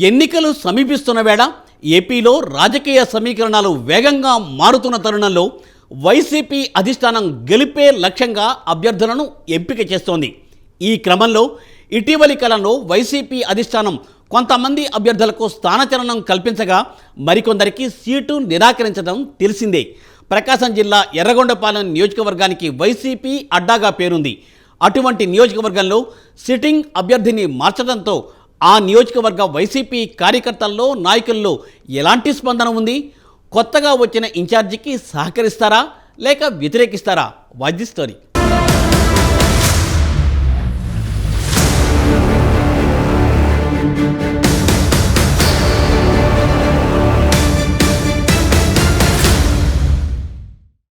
ఎన్నికలు సమీపిస్తున్న వేళ ఏపీలో రాజకీయ సమీకరణాలు వేగంగా మారుతున్న తరుణంలో వైసీపీ అధిష్టానం గెలిపే లక్ష్యంగా అభ్యర్థులను ఎంపిక చేస్తోంది. ఈ క్రమంలో ఇటీవలి కాలంలో వైసీపీ అధిష్టానం కొంతమంది అభ్యర్థులకు స్థానచలనం కల్పించగా మరికొందరికి సీటు నిరాకరించడం తెలిసిందే. ప్రకాశం జిల్లా ఎర్రగొండపాలెం నియోజకవర్గానికి వైసీపీ అడ్డాగా పేరుంది. అటువంటి నియోజకవర్గంలో సిట్టింగ్ అభ్యర్థిని మార్చడంతో ఆ నియోజకవర్గ వైసీపీ కార్యకర్తల్లో నాయకుల్లో ఎలాంటి స్పందన ఉంది? కొత్తగా వచ్చిన ఇన్ఛార్జికి సహకరిస్తారా? లేక వ్యతిరేకిస్తారా? వాజ్ స్టోరీ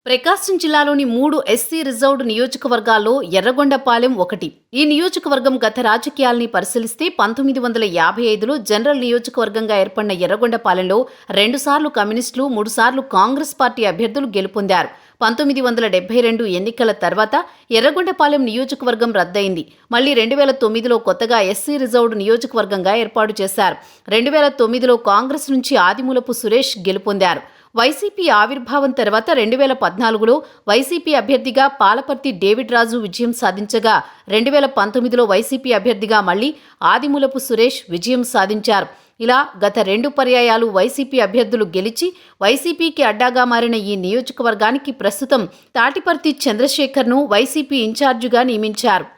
ప్రకాశం జిల్లాలోని మూడు ఎస్సీ రిజర్వ్డ్ నియోజకవర్గాల్లో ఎర్రగొండపాలెం ఒకటి. ఈ నియోజకవర్గం గత రాజకీయాల్ని పరిశీలిస్తే పంతొమ్మిది వందల యాభై ఐదులో జనరల్ నియోజకవర్గంగా ఏర్పడిన ఎర్రగొండపాలెంలో రెండుసార్లు కమ్యూనిస్టులు మూడుసార్లు కాంగ్రెస్ పార్టీ అభ్యర్థులు గెలుపొందారు. పంతొమ్మిది వందల డెబ్బై రెండు ఎన్నికల తర్వాత ఎర్రగొండపాలెం నియోజకవర్గం రద్దయింది. మళ్ళీ రెండు వేల తొమ్మిదిలో కొత్తగా ఎస్సీ రిజర్వ్డ్ నియోజకవర్గంగా ఏర్పాటు చేశారు. రెండు వేల తొమ్మిదిలో కాంగ్రెస్ నుంచి ఆదిమూలపు సురేష్ గెలుపొందారు. వైసీపీ ఆవిర్భావం తర్వాత రెండు వేల పద్నాలుగులో వైసీపీ అభ్యర్థిగా పాలపర్తి డేవిడ్ రాజు విజయం సాధించగా రెండు వేల పంతొమ్మిదిలో వైసీపీ అభ్యర్థిగా మళ్ళీ ఆదిమూలపు సురేష్ విజయం సాధించారు. ఇలా గత రెండు పర్యాయాలు వైసీపీ అభ్యర్థులు గెలిచి వైసీపీకి అడ్డాగా మారిన ఈ నియోజకవర్గానికి ప్రస్తుతం తాటిపర్తి చంద్రశేఖర్ను వైసీపీ ఇన్ఛార్జిగా నియమించారు.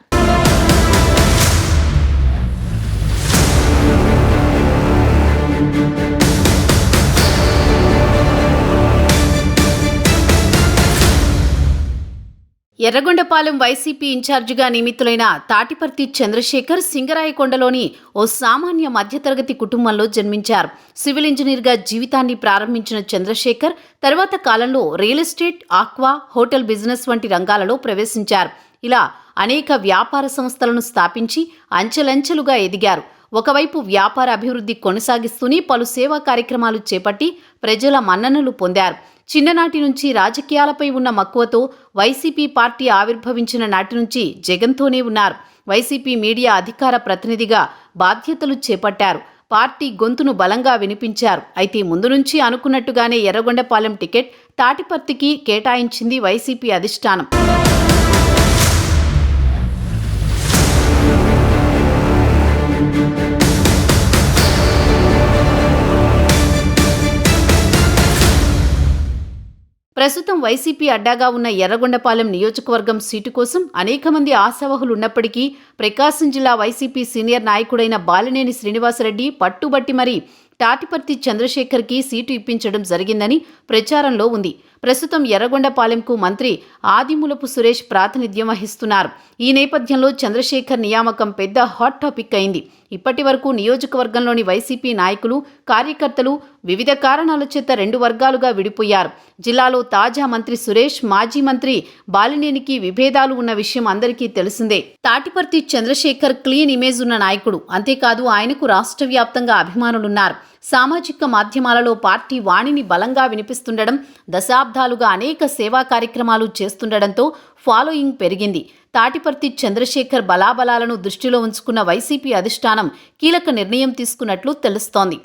ఎర్రగొండపాలెం వైసీపీ ఇన్ఛార్జిగా నియమితులైన తాటిపర్తి చంద్రశేఖర్ సింగరాయకొండలోని ఓ సామాన్య మధ్యతరగతి కుటుంబంలో జన్మించారు. సివిల్ ఇంజనీర్గా జీవితాన్ని ప్రారంభించిన చంద్రశేఖర్ తర్వాత కాలంలో real estate aqua hotel business వంటి రంగాలలో ప్రవేశించారు. ఇలా అనేక వ్యాపార సంస్థలను స్థాపించి అంచెలంచెలుగా ఎదిగారు. ఒకవైపు వ్యాపార అభివృద్ధి కొనసాగిస్తూనే పలు సేవా కార్యక్రమాలు చేపట్టి ప్రజల మన్ననలు పొందారు. చిన్ననాటి నుంచి రాజకీయాలపై ఉన్న మక్కువతో వైసీపీ పార్టీ ఆవిర్భవించిన నాటి నుంచి జగన్తోనే ఉన్నారు. వైసీపీ మీడియా అధికార ప్రతినిధిగా బాధ్యతలు చేపట్టారు. పార్టీ గొంతును బలంగా వినిపించారు. అయితే ముందు నుంచి అనుకున్నట్టుగానే ఎర్రగొండపాలెం టికెట్ తాటిపర్తికి కేటాయించింది వైసీపీ అధిష్టానం. ప్రస్తుతం వైసీపీ అడ్డాగా ఉన్న ఎర్రగొండపాలెం నియోజకవర్గం సీటు కోసం అనేక మంది ఆశావహులు ఉన్నప్పటికీ ప్రకాశం జిల్లా వైసీపీ సీనియర్ నాయకుడైన బాలినేని శ్రీనివాసరెడ్డి పట్టుబట్టి మరీ తాటిపర్తి చంద్రశేఖర్కి సీటు ఇప్పించడం జరిగిందని ప్రచారంలో ఉంది. ప్రస్తుతం ఎర్రగొండపాలెంకు మంత్రి ఆదిమూలపు సురేష్ ప్రాతినిధ్యం వహిస్తున్నారు. ఈ నేపథ్యంలో చంద్రశేఖర్ నియామకం పెద్ద హాట్ టాపిక్ అయింది. ఇప్పటి వరకు నియోజకవర్గంలోని వైసీపీ నాయకులు కార్యకర్తలు వివిధ కారణాల చేత రెండు వర్గాలుగా విడిపోయారు. జిల్లాలో తాజా మంత్రి సురేష్ మాజీ మంత్రి బాలినేనికి విభేదాలు ఉన్న విషయం అందరికీ తెలిసిందే. తాటిపర్తి చంద్రశేఖర్ క్లీన్ ఇమేజ్ ఉన్న నాయకుడు. అంతేకాదు ఆయనకు రాష్ట్ర వ్యాప్తంగా అభిమానులున్నారు. సామాజిక మాధ్యమాలలో పార్టీ వాణిని బలంగా వినిపిస్తుండడం దశాబ్దాలుగా అనేక సేవా కార్యక్రమాలు చేస్తుండడంతో ఫాలోయింగ్ పెరిగింది. తాటిపర్తి చంద్రశేఖర్ బలాబలాలను దృష్టిలో ఉంచుకున్న వైసీపీ అధిష్టానం కీలక నిర్ణయం తీసుకున్నట్లు తెలుస్తోంది.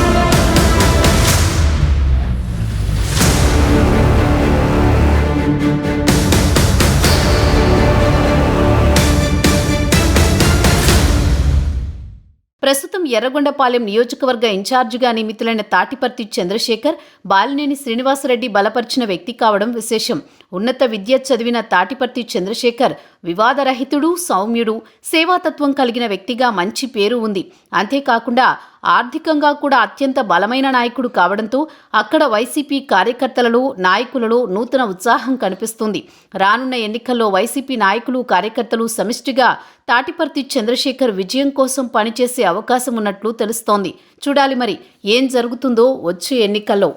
ప్రస్తుతం ఎర్రగొండపాలెం నియోజకవర్గ ఇన్ఛార్జిగా నియమితులైన తాటిపర్తి చంద్రశేఖర్ బాలినేని శ్రీనివాసరెడ్డి బలపరిచిన వ్యక్తి కావడం విశేషం. ఉన్నత విద్య చదివిన తాటిపర్తి చంద్రశేఖర్ వివాదరహితుడు సౌమ్యుడు సేవాతత్వం కలిగిన వ్యక్తిగా మంచి పేరు ఉంది. అంతేకాకుండా ఆర్థికంగా కూడా అత్యంత బలమైన నాయకుడు కావడంతో అక్కడ వైసీపీ కార్యకర్తలలో నాయకులలో నూతన ఉత్సాహం కనిపిస్తుంది. రానున్న ఎన్నికల్లో వైసీపీ నాయకులు కార్యకర్తలు సమిష్టిగా తాటిపర్తి చంద్రశేఖర్ విజయం కోసం పనిచేసే అవకాశం ఉన్నట్లు తెలుస్తోంది. చూడాలి మరి ఏం జరుగుతుందో వచ్చే ఎన్నికల్లో.